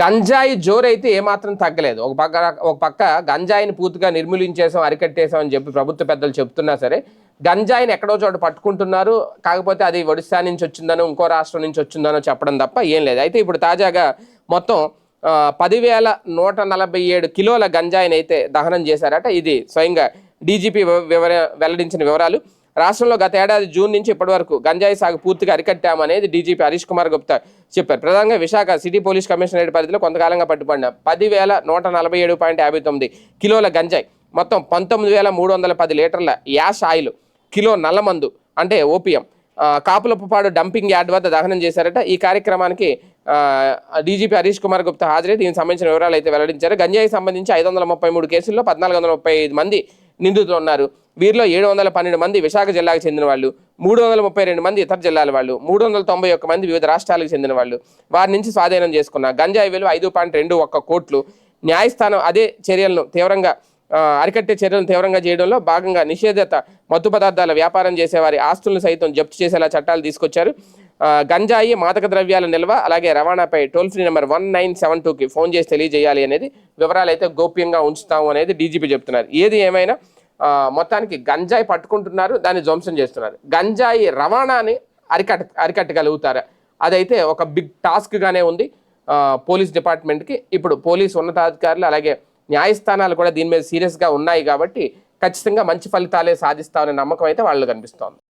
గంజాయి జోరైతే ఏమాత్రం తగ్గలేదు. ఒక పక్క ఒక పక్క గంజాయిని పూర్తిగా నిర్మూలించేసాం అరికట్టేసాం అని చెప్పి ప్రభుత్వ పెద్దలు చెప్తున్నా సరే గంజాయిని ఎక్కడో చోట పట్టుకుంటున్నారు. కాకపోతే అది ఒడిశా నుంచి వచ్చిందనో ఇంకో రాష్ట్రం నుంచి వచ్చిందనో చెప్పడం తప్ప ఏం లేదు. అయితే ఇప్పుడు తాజాగా మొత్తం పదివేల నూట నలభై ఏడు కిలోల గంజాయిని అయితే దహనం చేశారట. ఇది స్వయంగా డీజీపీ వివర వెల్లడించిన వివరాలు. రాష్ట్రంలో గత ఏడాది జూన్ నుంచి ఇప్పటి వరకు గంజాయి సాగు పూర్తిగా అరికట్టామనేది డీజీపీ హరీష్ కుమార్ గుప్తా చెప్పారు. ప్రధానంగా విశాఖ సిటీ పోలీస్ కమిషనరేట్ పరిధిలో కొంతకాలంగా పట్టుబడిన పదివేల నూట నలభై ఏడు పాయింట్ యాభై తొమ్మిది కిలోల గంజాయి మొత్తం పంతొమ్మిది వేల మూడు వందల పది లీటర్ల యాష్ ఆయిల్ కిలో నల్లమందు అంటే ఓపియం ఆ, డంపింగ్ యార్డ్ వద్ద దహనం చేశారట. ఈ కార్యక్రమానికి డీజీపీ హరీష్ కుమార్ గుప్తా హాజరై దీనికి సంబంధించిన వివరాలు అయితే వెల్లడించారు. గంజాయి సంబంధించి ఐదు వందల ముప్పై మూడు కేసుల్లో పద్నాలుగు వందల ముప్పై ఐదు మంది నిందితులు ఉన్నారు. వీరిలో ఏడు వందల పన్నెండు మంది విశాఖ జిల్లాకు చెందిన వాళ్ళు మూడు వందల ముప్పై రెండు మంది ఇతర జిల్లాల వాళ్ళు మూడు వందల తొంభై ఒక్క మంది వివిధ రాష్ట్రాలకు చెందిన వాళ్ళు. వారి నుంచి స్వాధీనం చేసుకున్న గంజాయి విలువ ఐదు పాయింట్ రెండు ఒక్క కోట్లు. న్యాయస్థానం అదే చర్యలను తీవ్రంగా అరికట్టే చర్యలను తీవ్రంగా చేయడంలో భాగంగా నిషేధత మత్తు పదార్థాల వ్యాపారం చేసేవారి ఆస్తులను సైతం జప్తు చేసేలా చట్టాలు తీసుకొచ్చారు. గంజాయి మాదక ద్రవ్యాల నిల్వ అలాగే రవాణాపై toll free number one nine seven టూకి ఫోన్ చేసి తెలియజేయాలి అనేది వివరాలు అయితే గోప్యంగా ఉంచుతాము అనేది డీజీపీ చెప్తున్నారు. ఏది ఏమైనా మొత్తానికి గంజాయి పట్టుకుంటున్నారు దాన్ని ధ్వంసం చేస్తున్నారు. గంజాయి రవాణాని అరికట్ అరికట్టగలుగుతారా? అదైతే ఒక బిగ్ టాస్క్గానే ఉంది. పోలీస్ డిపార్ట్మెంట్కి ఇప్పుడు పోలీస్ ఉన్నతాధికారులు అలాగే న్యాయస్థానాలు కూడా దీని మీద సీరియస్గా ఉన్నాయి కాబట్టి ఖచ్చితంగా మంచి ఫలితాలే సాధిస్తామనే నమ్మకం అయితే వాళ్ళు కనిపిస్తోంది.